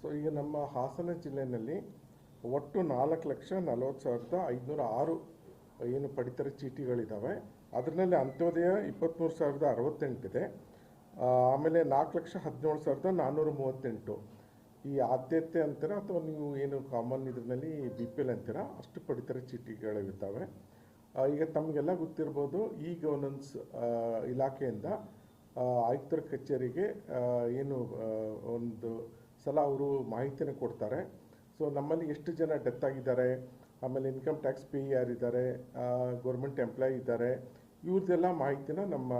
So ಈಗ ನಮ್ಮ ಹಾಸನ ಜಿಲ್ಲೆಯಲ್ಲಿ ಒಟ್ಟು ನಾಲ್ಕು ಲಕ್ಷ ನಲವತ್ತು ಸಾವಿರದ ಐದುನೂರ ಆರು, ಏನು ಪಡಿತರ ಚೀಟಿಗಳಿದ್ದಾವೆ ಅದರಲ್ಲಿ ಅಂತ್ಯೋದಯ ಇಪ್ಪತ್ತ್ಮೂರು ಸಾವಿರದ ಅರವತ್ತೆಂಟಿದೆ ಆಮೇಲೆ ನಾಲ್ಕು ಲಕ್ಷ ಹದಿನೇಳು ಸಾವಿರದ ನಾನ್ನೂರ ಮೂವತ್ತೆಂಟು. ಈ ಆದ್ಯತೆ ಅಂತೀರ ಅಥವಾ ನೀವು ಏನು ಕಾಮನ್ ಇದರಲ್ಲಿ ಬಿ ಪಿ ಎಲ್ ಅಂತೀರ? ಅಷ್ಟು ಪಡಿತರ ಚೀಟಿಗಳಿದ್ದಾವೆ. ಈಗ ತಮಗೆಲ್ಲ ಗೊತ್ತಿರ್ಬೋದು ಇ ಗವರ್ನೆನ್ಸ್ ಇಲಾಖೆಯಿಂದ ಆಯುಕ್ತರ ಕಚೇರಿಗೆ ಏನು ಒಂದು ಸಲ ಅವರು ಮಾಹಿತಿನ ಕೊಡ್ತಾರೆ. ಸೊ ನಮ್ಮಲ್ಲಿ ಎಷ್ಟು ಜನ ಡೆತ್ ಆಗಿದ್ದಾರೆ, ಆಮೇಲೆ ಇನ್ಕಮ್ ಟ್ಯಾಕ್ಸ್ ಪೇ ಯಾರಿದ್ದಾರೆ ಗೌರ್ಮೆಂಟ್ ಎಂಪ್ಲಾಯ್ ಇದ್ದಾರೆ ಇವ್ರದ್ದೆಲ್ಲ ಮಾಹಿತಿನ ನಮ್ಮ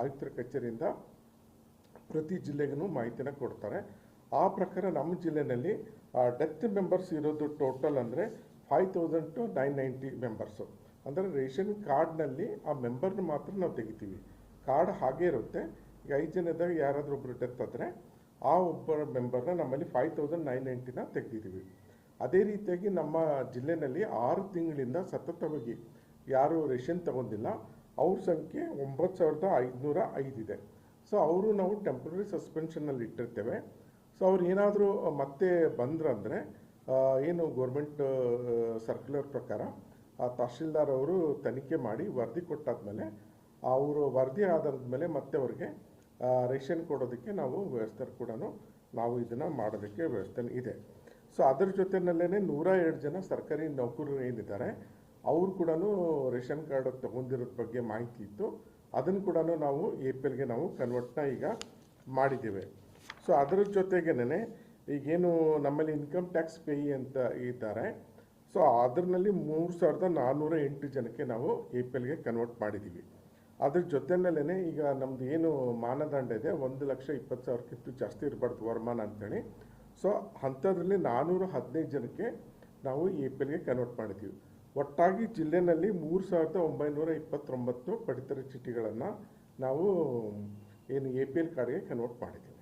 ಆಯುಕ್ತರ ಕಚೇರಿಯಿಂದ ಪ್ರತಿ ಜಿಲ್ಲೆಗೂ ಮಾಹಿತಿನ ಕೊಡ್ತಾರೆ. ಆ ಪ್ರಕಾರ ನಮ್ಮ ಜಿಲ್ಲೆಯಲ್ಲಿ ಡೆತ್ ಮೆಂಬರ್ಸ್ ಇರೋದು ಟೋಟಲ್ ಅಂದರೆ five thousand two nine ninety members ಅಂದರೆ ರೇಷನ್ ಕಾರ್ಡ್ನಲ್ಲಿ ಆ ಮೆಂಬರ್ನ ಮಾತ್ರ ನಾವು ತೆಗಿತೀವಿ. ಕಾರ್ಡ್ ಹಾಗೇ ಇರುತ್ತೆ. ಈಗ ಐದು ಜನದಾಗ ಯಾರಾದರೂ ಒಬ್ಬರು ಡೆತ್ ಆದರೆ ಆ ಒಬ್ಬರ ಮೆಂಬರ್ನ ನಮ್ಮಲ್ಲಿ ಫೈವ್ ತೌಸಂಡ್ ನೈನ್ ನೈಂಟಿನ ತೆಗೆದಿದ್ದೀವಿ. ಅದೇ ರೀತಿಯಾಗಿ ನಮ್ಮ ಜಿಲ್ಲೆಯಲ್ಲಿ ಆರು ತಿಂಗಳಿಂದ ಸತತವಾಗಿ ಯಾರು ರೇಷನ್ ತಗೊಂಡಿಲ್ಲ. ಅವ್ರ ಸಂಖ್ಯೆ ಒಂಬತ್ತು ಸಾವಿರದ ಐದುನೂರ ಐದಿದೆ ಸೊ ಅವರು ನಾವು ಟೆಂಪ್ರರಿ ಸಸ್ಪೆನ್ಷನಲ್ಲಿ ಇಟ್ಟಿರ್ತೇವೆ. ಸೊ ಅವ್ರು ಏನಾದರೂ ಮತ್ತೆ ಬಂದ್ರಂದರೆ ಏನು ಗೌರ್ಮೆಂಟ್ ಸರ್ಕ್ಯುಲರ್ ಪ್ರಕಾರ, ಆ, ತಹಶೀಲ್ದಾರ್ ಅವರು ತನಿಖೆ ಮಾಡಿ ವರದಿ ಕೊಟ್ಟಾದ್ಮೇಲೆ, ಅವರು ವರದಿ ಆಧಾರದ ಮೇಲೆ ಮತ್ತೆ ಅವ್ರಿಗೆ ರೇಷನ್ ಕೊಡೋದಕ್ಕೆ ನಾವು ವ್ಯವಸ್ಥೆ ಕೂಡ ನಾವು ಇದನ್ನು ಮಾಡೋದಕ್ಕೆ ವ್ಯವಸ್ಥೆ ಇದೆ. ಸೊ ಅದರ ಜೊತೆಯಲ್ಲೇ ನೂರ ಎರಡು ಜನ ಸರ್ಕಾರಿ ನೌಕರರು ಏನಿದ್ದಾರೆ, ಅವರು ಕೂಡ ರೇಷನ್ ಕಾರ್ಡ್ ತೊಗೊಂಡಿರೋದ್ರ ಬಗ್ಗೆ ಮಾಹಿತಿ ಇತ್ತು. ಅದನ್ನು ಕೂಡ ನಾವು ಎ ಪಿ ಎಲ್ಗೆ ನಾವು ಕನ್ವರ್ಟ್ನ ಈಗ ಮಾಡಿದ್ದೇವೆ. ಸೊ ಅದರ ಜೊತೆಗೇನೆ ಈಗೇನು ನಮ್ಮಲ್ಲಿ ಇನ್ಕಮ್ ಟ್ಯಾಕ್ಸ್ ಪೇಯಿ ಅಂತ ಇದ್ದಾರೆ. ಸೊ ಅದರಲ್ಲಿ ಮೂರು ಸಾವಿರದ ನಾನ್ನೂರ ಎಂಟು ಜನಕ್ಕೆ ನಾವು ಎ ಪಿ ಎಲ್ಗೆ ಕನ್ವರ್ಟ್ ಮಾಡಿದ್ದೀವಿ. ಅದ್ರ ಜೊತೆಯಲ್ಲೇ ಈಗ ನಮ್ದು ಏನು ಮಾನದಂಡ ಇದೆ, ಒಂದು ಲಕ್ಷ ಇಪ್ಪತ್ತು ಸಾವಿರಕ್ಕಿಂತ ಜಾಸ್ತಿ ಇರಬಾರ್ದು ವರಮಾನ ಅಂತೇಳಿ. ಸೊ ಅಂಥದ್ರಲ್ಲಿ ನಾನ್ನೂರ ಹದಿನೈದು ಜನಕ್ಕೆ ನಾವು ಎ ಪಿ ಎಲ್ಗೆ ಕನ್ವರ್ಟ್ ಮಾಡಿದ್ದೀವಿ. ಒಟ್ಟಾಗಿ ಜಿಲ್ಲೆನಲ್ಲಿ ಮೂರು ಸಾವಿರದ ಒಂಬೈನೂರ ಇಪ್ಪತ್ತೊಂಬತ್ತು ಪಡಿತರ ಚೀಟಿಗಳನ್ನು ನಾವು ಏನು ಎ ಪಿ ಎಲ್ ಕಾರ್ಡ್ಗೆ ಕನ್ವರ್ಟ್ ಮಾಡಿದ್ದೀವಿ.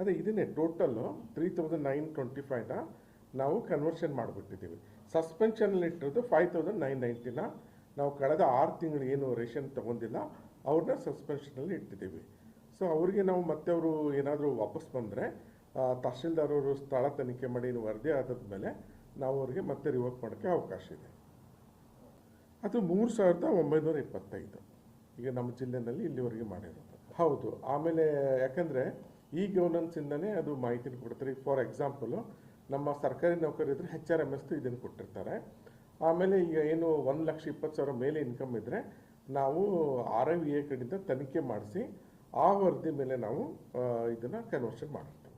ಅದೇ ಇದನ್ನೇ total three thousand nine twenty ಫೈವ್ನ ನಾವು ಕನ್ವರ್ಷನ್ ಮಾಡಿಬಿಟ್ಟಿದ್ದೀವಿ. ಸಸ್ಪೆನ್ಷನಲ್ಲಿ ಇಟ್ಟಿರೋದು ಫೈವ್ ತೌಸಂಡ್ ನೈನ್ ನೈಂಟಿನ ನಾವು ಕಳೆದ ಆರು ತಿಂಗಳು ಏನು ರೇಷನ್ ತೊಗೊಂಡಿಲ್ಲ, ಅವ್ರನ್ನ ಸಸ್ಪೆನ್ಷನಲ್ಲಿ ಇಟ್ಟಿದ್ದೀವಿ. ಸೊ, ಅವರಿಗೆ ನಾವು ಮತ್ತೆ ಅವರು ಏನಾದರೂ ವಾಪಸ್ ಬಂದರೆ ತಹಶೀಲ್ದಾರ್ ಅವರು ಸ್ಥಳ ತನಿಖೆ ಮಾಡಿ ವರದಿ ಆದಮೇಲೆ ನಾವು ಅವರಿಗೆ ಮತ್ತೆ ರಿವೋಕ್ ಮಾಡೋಕ್ಕೆ ಅವಕಾಶ ಇದೆ. ಅದು ಮೂರು ಸಾವಿರದ ಒಂಬೈನೂರ ಇಪ್ಪತ್ತೈದು. ಈಗ ನಮ್ಮ ಜಿಲ್ಲೆನಲ್ಲಿ ಇಲ್ಲಿವರೆಗೆ ಮಾಡಿರೋದು. ಹೌದು. ಆಮೇಲೆ ಯಾಕಂದರೆ ಈ ಗವರ್ನೆನ್ಸಿಂದನೇ ಅದು ಮಾಹಿತಿನ ಕೊಡ್ತಾರೆ. ಫಾರ್ ಎಕ್ಸಾಂಪಲು ನಮ್ಮ ಸರ್ಕಾರಿ ನೌಕರರಿದ್ರೆ ಹೆಚ್ ಆರ್ ಎಂ ಎಸ್ ಇದನ್ನು ಕೊಟ್ಟಿರ್ತಾರೆ. ಆಮೇಲೆ ಈಗ ಏನು ಒಂದು ಲಕ್ಷ ಇಪ್ಪತ್ತು ಸಾವಿರ ಮೇಲೆ ಇನ್ಕಮ್ ಇದ್ದರೆ ನಾವು ಆರ್ ಐ ವಿ ಎ ಕಡೆಯಿಂದ ತನಿಖೆ ಮಾಡಿಸಿ ಆ ವರದಿ ಮೇಲೆ ನಾವು ಇದನ್ನು ಕನ್ವರ್ಷನ್ ಮಾಡ್ತೀವಿ.